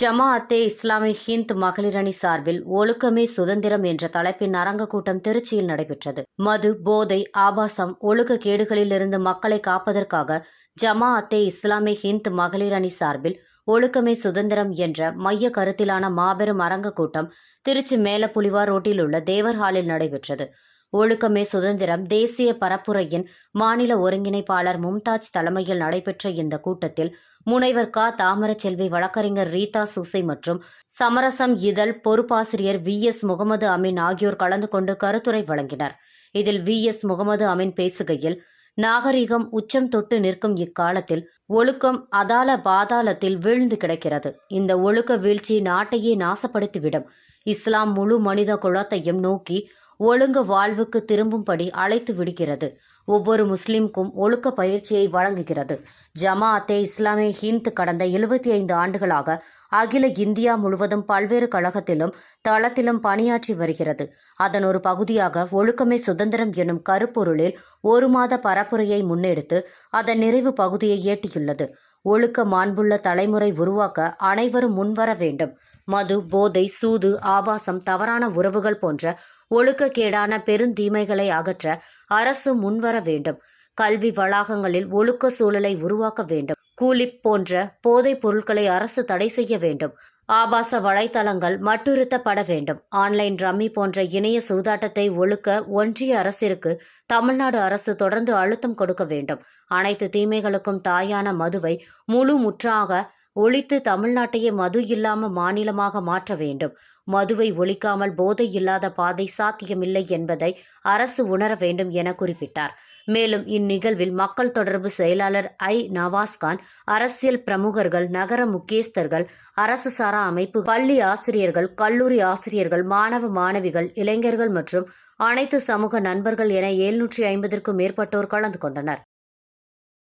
ஜமாஅத்தே இஸ்லாமி ஹிந்த் மகளிர் அணி சார்பில் ஒழுக்கமே சுதந்திரம் என்ற தலைப்பின் அரங்க கூட்டம் திருச்சியில் நடைபெற்றது. மது போதை ஆபாசம் ஒழுக்க கேடுகளிலிருந்து மக்களை காப்பதற்காக ஜமாஅத்தே இஸ்லாமி ஹிந்த் மகளிர் அணி சார்பில் ஒழுக்கமே சுதந்திரம் என்ற மைய கருத்திலான மாபெரும் அரங்க கூட்டம் திருச்சி மேலப்புலிவார் ரோட்டில் உள்ள தேவர் ஹாலில் நடைபெற்றது. ஒழுக்கமே சுதந்திரம் தேசிய பரப்புரையின் மாநில ஒருங்கிணைப்பாளர் மும்தாஜ் தலைமையில் நடைபெற்ற இந்த கூட்டத்தில் முனைவர் க. தாமரச்செல்வி வழக்கறிஞர் ரீதா சூசை மற்றும் சமரசம் இதழ் பொறுப்பாசிரியர் வி. எஸ். முகமது அமீன் ஆகியோர் கலந்து கொண்டு கருத்துரை வழங்கினர். இதில் வி. எஸ். முகமது அமீன் பேசுகையில் நாகரிகம் உச்சம் தொட்டு நிற்கும் இக்காலத்தில் ஒழுக்கம் அதால பாதாளத்தில் வீழ்ந்து கிடக்கிறது. இந்த ஒழுக்க வீழ்ச்சி நாட்டையே நாசப்படுத்திவிடும். இஸ்லாம் முழு மனித குலத்தையும் நோக்கி ஒழுங்கு வாழ்வுக்கு திரும்பும்படி அழைத்து விடுகிறது. ஒவ்வொரு முஸ்லிம்க்கும் ஒழுக்க பயிற்சியை வழங்குகிறது. ஜமாஅத்தே இஸ்லாமிய ஹிந்த் கடந்த எழுபத்தி ஐந்து ஆண்டுகளாக அகில இந்தியா முழுவதும் பல்வேறு கழகத்திலும் தளத்திலும் பணியாற்றி வருகிறது. அதன் ஒரு பகுதியாக ஒழுக்கமே சுதந்திரம் எனும் கருப்பொருளில் ஒரு மாத பரப்புரையை முன்னெடுத்து அதன் நிறைவு பகுதியை எட்டியுள்ளது ஒழுக்க மாண்புள்ள தலைமுறை உருவாக்க அனைவரும் முன்வர வேண்டும். மது போதை சூது ஆபாசம் தவறான உறவுகள் போன்ற ஒழுக்கக்கேடான பெருந்தீமைகளை அகற்ற அரசு முன்வர வேண்டும். கல்வி வளாகங்களில் ஒழுக்க சூழலை உருவாக்க வேண்டும். கூலிப் போன்ற போதைப் பொருட்களை அரசு தடை செய்ய வேண்டும். ஆபாச வலைத்தளங்கள் மட்டுறுத்தப்பட வேண்டும். ஆன்லைன் ரம்மி போன்ற இணைய சூதாட்டத்தை ஒழுக்க ஒன்றிய அரசிற்கு தமிழ்நாடு அரசு தொடர்ந்து அழுத்தம் கொடுக்க வேண்டும். அனைத்து தீமைகளுக்கும் தாயான மதுவை முழு முற்றாக ஒழித்து தமிழ்நாட்டையே மது இல்லாம மாநிலமாக மாற்ற வேண்டும். மதுவை ஒழிக்காமல் போதை இல்லாத பாதை சாத்தியமில்லை என்பதை அரசு உணர வேண்டும் என குறிப்பிட்டார். மேலும் இந்நிகழ்வில் மக்கள் தொடர்பு செயலாளர் ஐ. நவாஸ்கான் அரசியல் பிரமுகர்கள் நகர முக்கியஸ்தர்கள் அரசு சாரா அமைப்பு பள்ளி ஆசிரியர்கள் கல்லூரி ஆசிரியர்கள் மாணவ மாணவிகள் இளைஞர்கள் மற்றும் அனைத்து சமூக நண்பர்கள் என எழுநூற்றி ஐம்பதற்கும் மேற்பட்டோர் கலந்து கொண்டனர்.